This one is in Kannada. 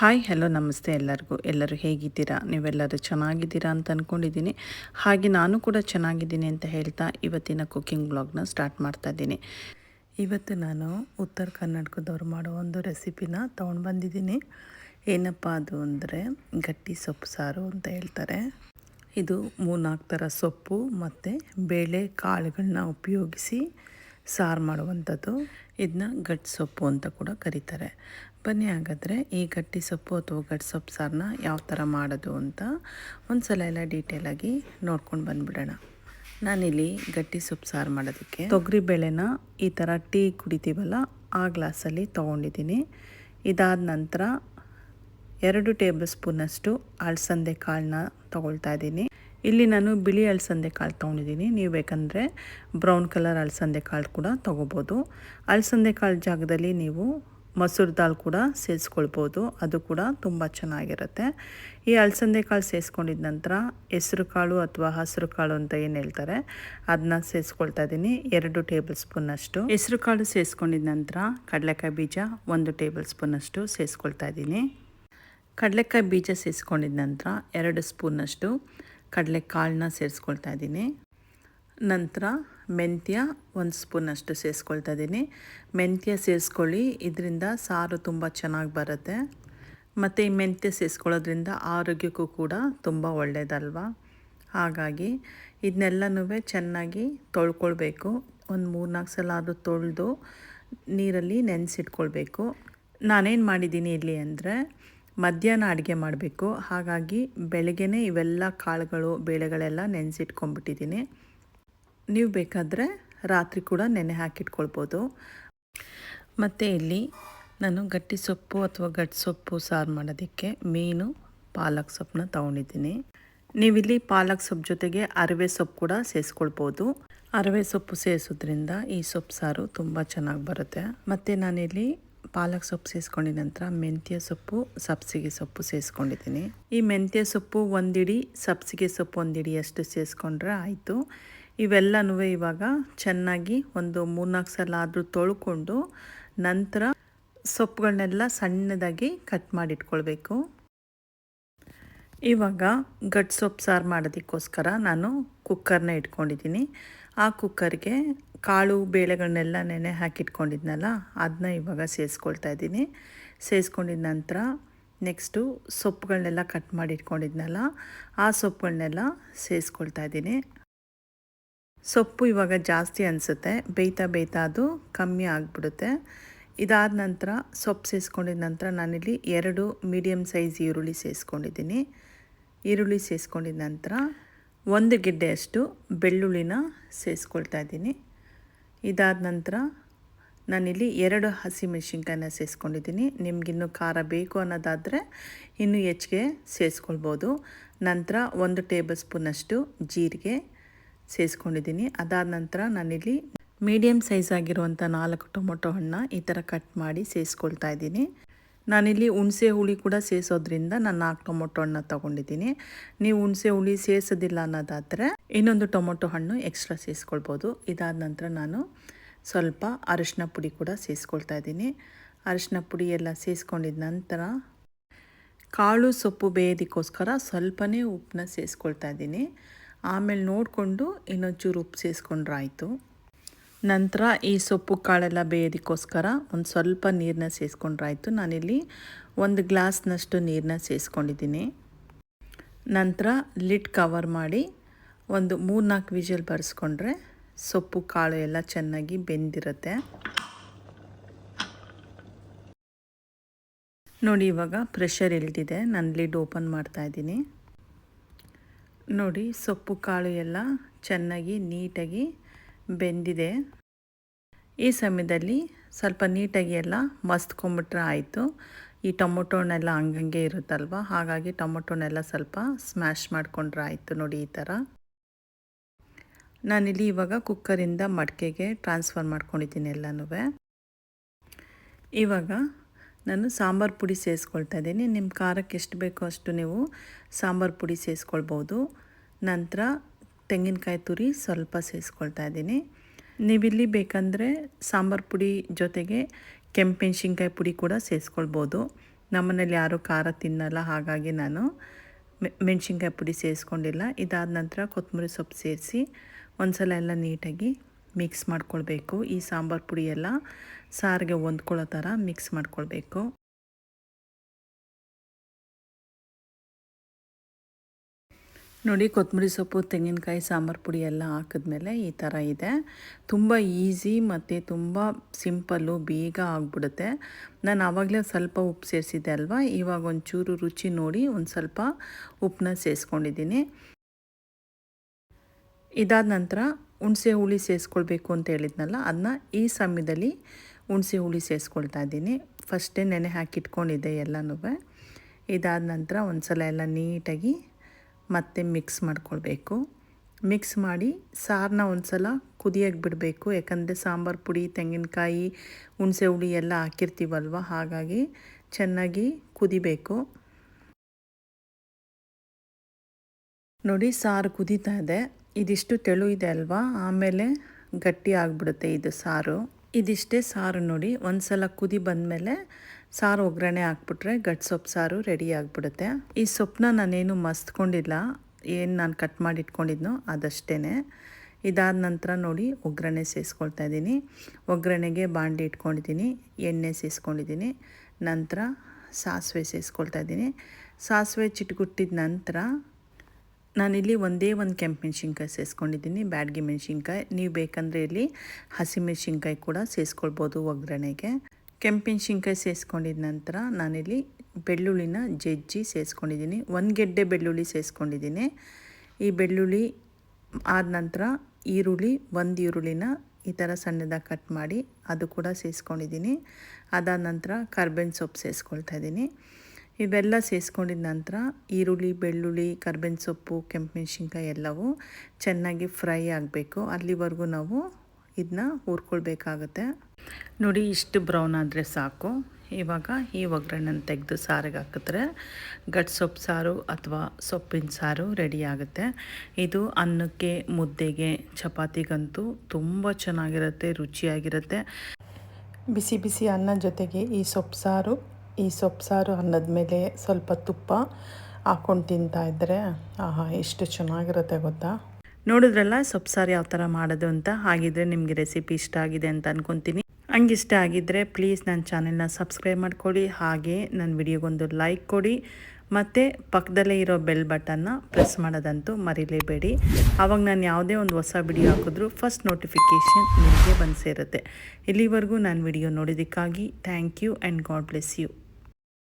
ಹಾಯ್ ಹಲೋ ನಮಸ್ತೆ ಎಲ್ಲರಿಗೂ. ಎಲ್ಲರೂ ಹೇಗಿದ್ದೀರಾ? ನೀವೆಲ್ಲರೂ ಚೆನ್ನಾಗಿದ್ದೀರಾ ಅಂತ ಅಂದ್ಕೊಂಡಿದ್ದೀನಿ ಹಾಗೆ ನಾನು ಕೂಡ ಚೆನ್ನಾಗಿದ್ದೀನಿ ಅಂತ ಹೇಳ್ತಾ ಇವತ್ತಿನ ಕುಕ್ಕಿಂಗ್ ಬ್ಲಾಗ್ನ ಸ್ಟಾರ್ಟ್ ಮಾಡ್ತಾ ಇದ್ದೀನಿ. ಇವತ್ತು ನಾನು ಉತ್ತರ ಕರ್ನಾಟಕದವ್ರು ಮಾಡೋ ಒಂದು ರೆಸಿಪಿನ ತೊಗೊಂಡು ಬಂದಿದ್ದೀನಿ. ಏನಪ್ಪ ಅದು ಅಂದರೆ ಗಟ್ಟಿ ಸೊಪ್ಪು ಸಾರು ಅಂತ ಹೇಳ್ತಾರೆ. ಇದು ಮೂರ್ನಾಲ್ಕು ಥರ ಸೊಪ್ಪು ಮತ್ತು ಬೇಳೆ ಕಾಳುಗಳನ್ನ ಉಪಯೋಗಿಸಿ ಸಾರು ಮಾಡುವಂಥದ್ದು. ಇದನ್ನ ಗಟ್ಟಿ ಸೊಪ್ಪು ಅಂತ ಕೂಡ ಕರೀತಾರೆ. ಬನ್ನಿ ಹಾಗಾದರೆ ಈ ಗಟ್ಟಿ ಸೊಪ್ಪು ಅಥವಾ ಗಟ್ಟಿ ಸೊಪ್ಪು ಸಾರನ್ನ ಯಾವ ಥರ ಮಾಡೋದು ಅಂತ ಒಂದು ಸಲ ಎಲ್ಲ ಡೀಟೇಲಾಗಿ ನೋಡ್ಕೊಂಡು ಬಂದುಬಿಡೋಣ. ನಾನಿಲ್ಲಿ ಗಟ್ಟಿ ಸೊಪ್ಪು ಸಾರು ಮಾಡೋದಕ್ಕೆ ತೊಗರಿ ಬೇಳೆನ ಈ ಥರ ಟೀ ಕುಡಿತೀವಲ್ಲ ಆ ಗ್ಲಾಸಲ್ಲಿ ತೊಗೊಂಡಿದ್ದೀನಿ. ಇದಾದ ನಂತರ ಎರಡು ಟೇಬಲ್ ಸ್ಪೂನಷ್ಟು ಅಳಸಂದೆ ಕಾಳನ್ನ ತೊಗೊಳ್ತಾ ಇದ್ದೀನಿ. ಇಲ್ಲಿ ನಾನು ಬಿಳಿ ಅಳಸಂದೆ ಕಾಳು ತೊಗೊಂಡಿದ್ದೀನಿ. ನೀವು ಬೇಕಂದರೆ ಬ್ರೌನ್ ಕಲರ್ ಅಳಸಂದೆ ಕಾಳು ಕೂಡ ತೊಗೋಬೋದು. ಅಳಸಂದೆ ಕಾಳು ಜಾಗದಲ್ಲಿ ನೀವು ಮೊಸರು ದಾಲ್ ಕೂಡ ಸೇರಿಸ್ಕೊಳ್ಬೋದು. ಅದು ಕೂಡ ತುಂಬ ಚೆನ್ನಾಗಿರುತ್ತೆ. ಈ ಅಲಸಂದೆ ಕಾಳು ಸೇರಿಸ್ಕೊಂಡಿದ ನಂತರ ಹೆಸ್ರು ಕಾಳು ಅಥವಾ ಹಸಿರು ಕಾಳು ಅಂತ ಏನು ಹೇಳ್ತಾರೆ ಅದನ್ನ ಸೇರಿಸ್ಕೊಳ್ತಾ ಇದ್ದೀನಿ ಎರಡು ಟೇಬಲ್ ಸ್ಪೂನಷ್ಟು ಹೆಸ್ರು ಕಾಳು ಸೇರಿಸ್ಕೊಂಡಿದ ನಂತರ ಕಡಲೆಕಾಯಿ ಬೀಜ ಒಂದು ಟೇಬಲ್ ಸ್ಪೂನಷ್ಟು ಸೇರಿಸ್ಕೊಳ್ತಾ ಇದ್ದೀನಿ ಕಡಲೆಕಾಯಿ ಬೀಜ ಸೇರಿಸ್ಕೊಂಡಿದ ನಂತರ ಎರಡು ಸ್ಪೂನಷ್ಟು ಕಡಲೆಕಾಳನ್ನ ಸೇರಿಸ್ಕೊಳ್ತಾ ಇದ್ದೀನಿ ನಂತರ ಮೆಂತ್ಯ ಒಂದು ಸ್ಪೂನಷ್ಟು ಸೇರಿಸ್ಕೊಳ್ತಾ ಇದ್ದೀನಿ. ಮೆಂತ್ಯ ಸೇರಿಸ್ಕೊಳ್ಳಿ, ಇದರಿಂದ ಸಾರು ತುಂಬ ಚೆನ್ನಾಗಿ ಬರುತ್ತೆ. ಮತ್ತು ಈ ಮೆಂತ್ಯ ಸೇರಿಸ್ಕೊಳ್ಳೋದ್ರಿಂದ ಆರೋಗ್ಯಕ್ಕೂ ಕೂಡ ತುಂಬ ಒಳ್ಳೆಯದಲ್ವ ಹಾಗಾಗಿ ಇದನ್ನೆಲ್ಲನೂ ಚೆನ್ನಾಗಿ ತೊಳ್ಕೊಳ್ಬೇಕು. ಒಂದು ಮೂರ್ನಾಲ್ಕು ಸಲ ಆದರೂ ತೊಳೆದು ನೀರಲ್ಲಿ ನೆನೆಸಿಟ್ಕೊಳ್ಬೇಕು. ನಾನೇನು ಮಾಡಿದ್ದೀನಿ ಇಲ್ಲಿ ಅಂದರೆ ಮಧ್ಯಾಹ್ನ ಅಡುಗೆ ಮಾಡಬೇಕು. ಹಾಗಾಗಿ ಬೆಳಗ್ಗೆನೇ ಇವೆಲ್ಲ ಕಾಳುಗಳು, ಬೇಳೆಗಳೆಲ್ಲ ನೆನೆಸಿಟ್ಕೊಂಡ್ಬಿಟ್ಟಿದ್ದೀನಿ. ನೀವು ಬೇಕಾದರೆ ರಾತ್ರಿ ಕೂಡ ನೆನೆ ಹಾಕಿಟ್ಕೊಳ್ಬೋದು. ಮತ್ತು ಇಲ್ಲಿ ನಾನು ಗಟ್ಟಿ ಸೊಪ್ಪು ಅಥವಾ ಗಟ್ಟಿ ಸೊಪ್ಪು ಸಾರು ಮಾಡೋದಕ್ಕೆ ಮೀನು, ಪಾಲಕ್ ಸೊಪ್ಪನ್ನ ತೊಗೊಂಡಿದ್ದೀನಿ. ನೀವಿಲ್ಲಿ ಪಾಲಕ್ ಸೊಪ್ಪು ಜೊತೆಗೆ ಅರವೆ ಸೊಪ್ಪು ಕೂಡ ಸೇರಿಸ್ಕೊಳ್ಬೋದು. ಅರವೆ ಸೊಪ್ಪು ಸೇರಿಸೋದ್ರಿಂದ ಈ ಸೊಪ್ಪು ಸಾರು ತುಂಬ ಚೆನ್ನಾಗಿ ಬರುತ್ತೆ. ಮತ್ತು ನಾನಿಲ್ಲಿ ಪಾಲಕ್ ಸೊಪ್ಪು ಸೇರಿಸ್ಕೊಂಡಿದ ನಂತರ ಮೆಂತ್ಯ ಸೊಪ್ಪು, ಸಬ್ಸಿಗೆ ಸೊಪ್ಪು ಸೇರಿಸ್ಕೊಂಡಿದ್ದೀನಿ. ಈ ಮೆಂತ್ಯ ಸೊಪ್ಪು ಒಂದಿಡಿ, ಸಬ್ಸಿಗೆ ಸೊಪ್ಪು ಒಂದಿಡಿ ಅಷ್ಟು ಸೇರಿಸ್ಕೊಂಡ್ರೆ ಆಯಿತು. ಇವೆಲ್ಲನೂ ಇವಾಗ ಚೆನ್ನಾಗಿ ಒಂದು ಮೂರ್ನಾಲ್ಕು ಸಲ ಆದರೂ ತೊಳ್ಕೊಂಡು ನಂತರ ಸೊಪ್ಪುಗಳನ್ನೆಲ್ಲ ಸಣ್ಣದಾಗಿ ಕಟ್ ಮಾಡಿಟ್ಕೊಳ್ಬೇಕು. ಇವಾಗ ಗಟ್ ಸೊಪ್ಪು ಸಾರು ಮಾಡೋದಕ್ಕೋಸ್ಕರ ನಾನು ಕುಕ್ಕರ್ನ ಇಟ್ಕೊಂಡಿದ್ದೀನಿ. ಆ ಕುಕ್ಕರ್ಗೆ ಕಾಳು ಬೇಳೆಗಳನ್ನೆಲ್ಲ ನೆನೆ ಹಾಕಿಟ್ಕೊಂಡಿದ್ನಲ್ಲ ಅದನ್ನ ಇವಾಗ ಸೇರಿಸ್ಕೊಳ್ತಾ ಇದ್ದೀನಿ. ಸೇರಿಸ್ಕೊಂಡಿದ ನಂತರ ನೆಕ್ಸ್ಟು ಸೊಪ್ಪುಗಳನ್ನೆಲ್ಲ ಕಟ್ ಮಾಡಿ ಇಟ್ಕೊಂಡಿದ್ನಲ್ಲ ಆ ಸೊಪ್ಪುಗಳನ್ನೆಲ್ಲ ಸೇರಿಸ್ಕೊಳ್ತಾ ಇದ್ದೀನಿ. ಸೊಪ್ಪು ಇವಾಗ ಜಾಸ್ತಿ ಅನಿಸುತ್ತೆ. ಬೇಯ್ತಾ ಬೇಯ್ತಾ ಅದು ಕಮ್ಮಿ ಆಗಿಬಿಡುತ್ತೆ. ಇದಾದ ನಂತರ ಸೊಪ್ಪು ಸೇರಿಸ್ಕೊಂಡಿದ ನಂತರ ನಾನಿಲ್ಲಿ ಎರಡು ಮೀಡಿಯಮ್ ಸೈಜ್ ಈರುಳ್ಳಿ ಸೇರಿಸ್ಕೊಂಡಿದ್ದೀನಿ ಈರುಳ್ಳಿ ಸೇರಿಸ್ಕೊಂಡಿದ ನಂತರ ಒಂದು ಗೆಡ್ಡೆಯಷ್ಟು ಬೆಳ್ಳುಳ್ಳಿನ ಸೇರಿಸ್ಕೊಳ್ತಾ ಇದ್ದೀನಿ. ಇದಾದ ನಂತರ ನಾನಿಲ್ಲಿ ಎರಡು ಹಸಿಮೆಣ್ಸಿನ್ಕಾಯಿನ ಸೇರಿಸ್ಕೊಂಡಿದ್ದೀನಿ ನಿಮಗಿನ್ನೂ ಖಾರ ಬೇಕು ಅನ್ನೋದಾದರೆ ಇನ್ನೂ ಹೆಚ್ಚಿಗೆ ಸೇರಿಸ್ಕೊಳ್ಬೋದು ನಂತರ ಒಂದು ಟೇಬಲ್ ಸ್ಪೂನಷ್ಟು ಜೀರಿಗೆ ಸೇರಿಸ್ಕೊಂಡಿದ್ದೀನಿ. ಅದಾದ ನಂತರ ನಾನಿಲ್ಲಿ ಮೀಡಿಯಮ್ ಸೈಜ್ ಆಗಿರುವಂಥ ನಾಲ್ಕು ಟೊಮೊಟೊ ಹಣ್ಣು ಈ ಥರ ಕಟ್ ಮಾಡಿ ಸೇರಿಸ್ಕೊಳ್ತಾ ಇದ್ದೀನಿ. ನಾನಿಲ್ಲಿ ಹುಣಸೆ ಹುಳಿ ಕೂಡ ಸೇರಿಸೋದ್ರಿಂದ ನಾನು ನಾಲ್ಕು ಟೊಮೊಟೊ ಹಣ್ಣು ತೊಗೊಂಡಿದ್ದೀನಿ. ನೀವು ಹುಣಸೆ ಹುಳಿ ಸೇರಿಸೋದಿಲ್ಲ ಅನ್ನೋದಾದರೆ ಇನ್ನೊಂದು ಟೊಮೊಟೊ ಹಣ್ಣು ಎಕ್ಸ್ಟ್ರಾ ಸೇರಿಸ್ಕೊಳ್ಬೋದು. ಇದಾದ ನಂತರ ನಾನು ಸ್ವಲ್ಪ ಅರಿಶಿನ ಪುಡಿ ಕೂಡ ಸೇರಿಸ್ಕೊಳ್ತಾ ಇದ್ದೀನಿ. ಅರಿಶಿನ ಪುಡಿ ಎಲ್ಲ ಸೇರಿಸ್ಕೊಂಡಿದ ನಂತರ ಕಾಳು ಸೊಪ್ಪು ಬೇಯೋದಕ್ಕೋಸ್ಕರ ಸ್ವಲ್ಪನೇ ಉಪ್ಪನ್ನ ಸೇರಿಸ್ಕೊಳ್ತಾ ಇದ್ದೀನಿ. ಆಮೇಲೆ ನೋಡಿಕೊಂಡು ಇನ್ನೊಂಚೂರು ಉಪ್ಪು ಸೇರಿಸ್ಕೊಂಡ್ರೆ ಆಯಿತು ನಂತರ ಈ ಸೊಪ್ಪು ಕಾಳೆಲ್ಲ ಬೇಯೋದಕ್ಕೋಸ್ಕರ ಒಂದು ಸ್ವಲ್ಪ ನೀರನ್ನ ಸೇರಿಸ್ಕೊಂಡ್ರಾಯ್ತು ನಾನಿಲ್ಲಿ ಒಂದು ಗ್ಲಾಸ್ನಷ್ಟು ನೀರನ್ನ ಸೇರಿಸ್ಕೊಂಡಿದ್ದೀನಿ ನಂತರ ಲಿಡ್ ಕವರ್ ಮಾಡಿ ಒಂದು ಮೂರ್ನಾಲ್ಕು ವಿಜಲ್ ಬರೆಸ್ಕೊಂಡ್ರೆ ಸೊಪ್ಪು ಕಾಳು ಎಲ್ಲ ಚೆನ್ನಾಗಿ ಬೆಂದಿರುತ್ತೆ. ನೋಡಿ ಇವಾಗ ಪ್ರೆಷರ್ ಇಳಿದಿದೆ ನಾನು ಲಿಡ್ ಓಪನ್ ಮಾಡ್ತಾ ಇದ್ದೀನಿ. ನೋಡಿ, ಸೊಪ್ಪು ಕಾಳು ಎಲ್ಲ ಚೆನ್ನಾಗಿ ನೀಟಾಗಿ ಬೆಂದಿದೆ. ಈ ಸಮಯದಲ್ಲಿ ಸ್ವಲ್ಪ ನೀಟಾಗಿ ಎಲ್ಲ ಮಸ್ತ್ಕೊಂಬಿಟ್ರೆ ಆಯಿತು. ಈ ಟೊಮೊಟೊನೆಲ್ಲ ಹಂಗಂಗೆ ಇರುತ್ತಲ್ವ? ಹಾಗಾಗಿ ಟೊಮೊಟೊನೆಲ್ಲ ಸ್ವಲ್ಪ ಸ್ಮ್ಯಾಶ್ ಮಾಡಿಕೊಂಡ್ರೆ ಆಯಿತು ನೋಡಿ ಈ ಥರ. ನಾನಿಲ್ಲಿ ಇವಾಗ ಕುಕ್ಕರಿಂದ ಮಡಿಕೆಗೆ ಟ್ರಾನ್ಸ್ಫರ್ ಮಾಡ್ಕೊಂಡಿದ್ದೀನಿ ಎಲ್ಲನೂ ಇವಾಗ ನಾನು ಸಾಂಬಾರು ಪುಡಿ ಸೇರಿಸ್ಕೊಳ್ತಾ ಇದ್ದೀನಿ. ನಿಮ್ಮ ಖಾರಕ್ಕೆ ಎಷ್ಟು ಬೇಕೋ ಅಷ್ಟು ನೀವು ಸಾಂಬಾರು ಪುಡಿ ಸೇರಿಸ್ಕೊಳ್ಬೋದು. ನಂತರ ತೆಂಗಿನಕಾಯಿ ತುರಿ ಸ್ವಲ್ಪ ಸೇರಿಸ್ಕೊಳ್ತಾ ಇದ್ದೀನಿ. ನೀವಿಲ್ಲಿ ಬೇಕಂದರೆ ಸಾಂಬಾರು ಪುಡಿ ಜೊತೆಗೆ ಕೆಂಪೆಣ್ಸಿನ್ಕಾಯಿ ಪುಡಿ ಕೂಡ ಸೇರಿಸ್ಕೊಳ್ಬೋದು. ನಮ್ಮನೇಲಿ ಯಾರೂ ಖಾರ ತಿನ್ನಲ್ಲ, ಹಾಗಾಗಿ ನಾನು ಮೆಣಸಿನ್ಕಾಯಿ ಪುಡಿ ಸೇರಿಸ್ಕೊಂಡಿಲ್ಲ. ಇದಾದ ನಂತರ ಕೊತ್ತಂಬರಿ ಸೊಪ್ಪು ಸೇರಿಸಿ ಒಂದು ಸಲ ಎಲ್ಲ ನೀಟಾಗಿ ಮಿಕ್ಸ್ ಮಾಡ್ಕೊಳ್ಬೇಕು. ಈ ಸಾಂಬಾರು ಪುಡಿ ಎಲ್ಲ ಸಾರಿಗೆ ಹೊಂದ್ಕೊಳ್ಳೋ ಥರ ಮಿಕ್ಸ್ ಮಾಡ್ಕೊಳ್ಬೇಕು. ನೋಡಿ, ಕೊತ್ತಂಬರಿ ಸೊಪ್ಪು, ತೆಂಗಿನಕಾಯಿ ಸಾಂಬಾರು ಪುಡಿ ಎಲ್ಲ ಹಾಕಿದ್ಮೇಲೆ ಈ ಥರ ಇದೆ. ತುಂಬ ಈಸಿ ಮತ್ತು ತುಂಬ ಸಿಂಪಲ್ಲು, ಬೇಗ ಆಗಿಬಿಡುತ್ತೆ. ನಾನು ಆವಾಗಲೇ ಸ್ವಲ್ಪ ಉಪ್ಪು ಸೇರಿಸಿದ್ದೆ ಅಲ್ವಾ? ಇವಾಗ ಒಂಚೂರು ರುಚಿ ನೋಡಿ, ಒಂದು ಸ್ವಲ್ಪ ಉಪ್ಪನ್ನ ಸೇರಿಸ್ಕೊಂಡಿದ್ದೀನಿ. ಇದಾದ ನಂತರ ಹುಣಸೆ ಹುಳಿ ಸೇರಿಸ್ಕೊಳ್ಬೇಕು ಅಂತ ಹೇಳಿದ್ನಲ್ಲ, ಅದನ್ನ ಈ ಸಮಯದಲ್ಲಿ ಹುಣಸೆ ಹುಳಿ ಸೇರಿಸ್ಕೊಳ್ತಾ ಇದ್ದೀನಿ. ಫಸ್ಟೇ ನೆನೆ ಹಾಕಿಟ್ಕೊಂಡಿದ್ದೆ ಎಲ್ಲನೂ. ಇದಾದ ನಂತರ ಒಂದು ಸಲ ಎಲ್ಲ ನೀಟಾಗಿ ಮತ್ತೆ ಮಿಕ್ಸ್ ಮಾಡ್ಕೊಳ್ಬೇಕು. ಮಿಕ್ಸ್ ಮಾಡಿ ಸಾರನ್ನ ಒಂದು ಸಲ ಕುದಿಯಾಗಿ ಬಿಡಬೇಕು. ಯಾಕಂದರೆ ಸಾಂಬಾರು ಪುಡಿ, ತೆಂಗಿನಕಾಯಿ, ಹುಣಸೆ ಹುಳಿ ಎಲ್ಲ ಹಾಕಿರ್ತೀವಲ್ವ, ಹಾಗಾಗಿ ಚೆನ್ನಾಗಿ ಕುದಿಬೇಕು. ನೋಡಿ ಸಾರು ಕುದೀತಾ ಇದೆ. ಇದಿಷ್ಟು ತೆಳು ಇದೆ ಅಲ್ವಾ? ಆಮೇಲೆ ಗಟ್ಟಿ ಆಗಿಬಿಡುತ್ತೆ ಇದು ಸಾರು. ಇದಿಷ್ಟೇ ಸಾರು ನೋಡಿ ಒಂದು ಸಲ ಕುದಿ ಬಂದಮೇಲೆ ಸಾರು ಒಗ್ಗರಣೆ ಹಾಕ್ಬಿಟ್ರೆ ಗಟ್ ಸೊಪ್ಪು ಸಾರು ರೆಡಿ ಆಗಿಬಿಡುತ್ತೆ. ಈ ಸೊಪ್ಪನ್ನ ನಾನೇನು ಮಸ್ತ್ಕೊಂಡಿಲ್ಲ. ಏನು ನಾನು ಕಟ್ ಮಾಡಿ ಇಟ್ಕೊಂಡಿದ್ನೋ ಅದಷ್ಟೇ ಇದಾದ ನಂತರ ನೋಡಿ ಒಗ್ಗರಣೆ ಸೇರಿಸ್ಕೊಳ್ತಾ ಇದ್ದೀನಿ. ಒಗ್ಗರಣೆಗೆ ಬಾಂಡಿ ಇಟ್ಕೊಂಡಿದ್ದೀನಿ, ಎಣ್ಣೆ ಸೇರಿಸ್ಕೊಂಡಿದ್ದೀನಿ ನಂತರ ಸಾಸಿವೆ ಸೇರಿಸ್ಕೊಳ್ತಾ ಇದ್ದೀನಿ. ಸಾಸಿವೆ ಚಿಟ್ಗುಟ್ಟಿದ ನಂತರ ನಾನಿಲ್ಲಿ ಒಂದೇ ಒಂದು ಕೆಂಪು ಮೆಣಸಿನ್ಕಾಯಿ ಸೇರಿಸ್ಕೊಂಡಿದ್ದೀನಿ ಬ್ಯಾಡ್ಗೆ ಮೆಣಸಿನ್ಕಾಯಿ. ನೀವು ಬೇಕಂದರೆ ಇಲ್ಲಿ ಹಸಿಮೆಣ್ಸಿನ್ಕಾಯಿ ಕೂಡ ಸೇರಿಸ್ಕೊಳ್ಬೋದು ಒಗ್ಗರಣೆಗೆ. ಕೆಂಪು ಮೆಣಸಿನ್ಕಾಯಿ ಸೇರಿಸ್ಕೊಂಡಿದ ನಂತರ ನಾನಿಲ್ಲಿ ಬೆಳ್ಳುಳ್ಳಿನ ಜಜ್ಜಿ ಸೇರಿಸ್ಕೊಂಡಿದ್ದೀನಿ ಒಂದು ಗೆಡ್ಡೆ ಬೆಳ್ಳುಳ್ಳಿ ಸೇರಿಸ್ಕೊಂಡಿದ್ದೀನಿ ಈ ಬೆಳ್ಳುಳ್ಳಿ ಆದ ನಂತರ ಈರುಳ್ಳಿ, ಒಂದು ಈರುಳ್ಳಿನ ಈ ಥರ ಸಣ್ಣದಾಗಿ ಕಟ್ ಮಾಡಿ ಅದು ಕೂಡ ಸೇರಿಸ್ಕೊಂಡಿದ್ದೀನಿ ಅದಾದ ನಂತರ ಕರ್ಬೇವಿನ ಸೊಪ್ಪು ಸೇರಿಸ್ಕೊಳ್ತಾ ಇದ್ದೀನಿ. ಇವೆಲ್ಲ ಸೇರಿಸ್ಕೊಂಡಿದ ನಂತರ ಈರುಳ್ಳಿ, ಬೆಳ್ಳುಳ್ಳಿ, ಕರ್ಬೇವಿನ ಸೊಪ್ಪು, ಕೆಂಪು ಮೆಣಸಿನ್ಕಾಯಿ ಎಲ್ಲವೂ ಚೆನ್ನಾಗಿ ಫ್ರೈ ಆಗಬೇಕು. ಅಲ್ಲಿವರೆಗೂ ನಾವು ಇದನ್ನ ಹುರ್ಕೊಳ್ಬೇಕಾಗತ್ತೆ. ನೋಡಿ, ಇಷ್ಟು ಬ್ರೌನ್ ಆದರೆ ಸಾಕು. ಇವಾಗ ಈ ಒಗ್ಗರಣೆನ ತೆಗೆದು ಸಾರಿಗೆ ಹಾಕಿದ್ರೆ ಗಟ್ ಸೊಪ್ಪು ಸಾರು ಅಥವಾ ಸೊಪ್ಪಿನ ಸಾರು ರೆಡಿ ಆಗುತ್ತೆ. ಇದು ಅನ್ನಕ್ಕೆ, ಮುದ್ದೆಗೆ, ಚಪಾತಿಗಂತೂ ತುಂಬ ಚೆನ್ನಾಗಿರುತ್ತೆ, ರುಚಿಯಾಗಿರುತ್ತೆ. ಬಿಸಿ ಬಿಸಿ ಅನ್ನ ಜೊತೆಗೆ ಈ ಸೊಪ್ಪು ಸಾರು ಈ ಸೊಪ್ಪು ಅನ್ನದ ಮೇಲೆ ಸ್ವಲ್ಪ ತುಪ್ಪ ಹಾಕ್ಕೊಂಡು ತಿಂತಾ ಇದ್ದರೆ ಆಹಾ, ಎಷ್ಟು ಚೆನ್ನಾಗಿರುತ್ತೆ ಗೊತ್ತಾ? ನೋಡಿದ್ರಲ್ಲ, ಸೊಪ್ಪು ಸಾರು ಯಾವ ಥರ ಮಾಡೋದು ಅಂತ? ಹಾಗಿದ್ರೆ ನಿಮಗೆ ರೆಸಿಪಿ ಇಷ್ಟ ಆಗಿದೆ ಅಂತ ಅಂದ್ಕೊತೀನಿ ಹಂಗೆ ಇಷ್ಟ ಆಗಿದ್ದರೆ ಪ್ಲೀಸ್ ನನ್ನ ಚಾನೆಲ್ನ ಸಬ್ಸ್ಕ್ರೈಬ್ ಮಾಡ್ಕೊಳ್ಳಿ. ಹಾಗೆ ನನ್ನ ವಿಡಿಯೋಗೊಂದು ಲೈಕ್ ಕೊಡಿ. ಮತ್ತು ಪಕ್ಕದಲ್ಲೇ ಇರೋ ಬೆಲ್ ಬಟನ್ನ ಪ್ರೆಸ್ ಮಾಡೋದಂತೂ ಮರಿಲೇಬೇಡಿ. ಆವಾಗ ನಾನು ಯಾವುದೇ ಒಂದು ಹೊಸ ವಿಡಿಯೋ ಹಾಕಿದ್ರೂ ಫಸ್ಟ್ ನೋಟಿಫಿಕೇಷನ್ ನಿಮಗೆ ಬಂದು ಸೇರುತ್ತೆ. ಇಲ್ಲಿವರೆಗೂ ನಾನು video ನೋಡೋದಕ್ಕಾಗಿ thank you and God bless you.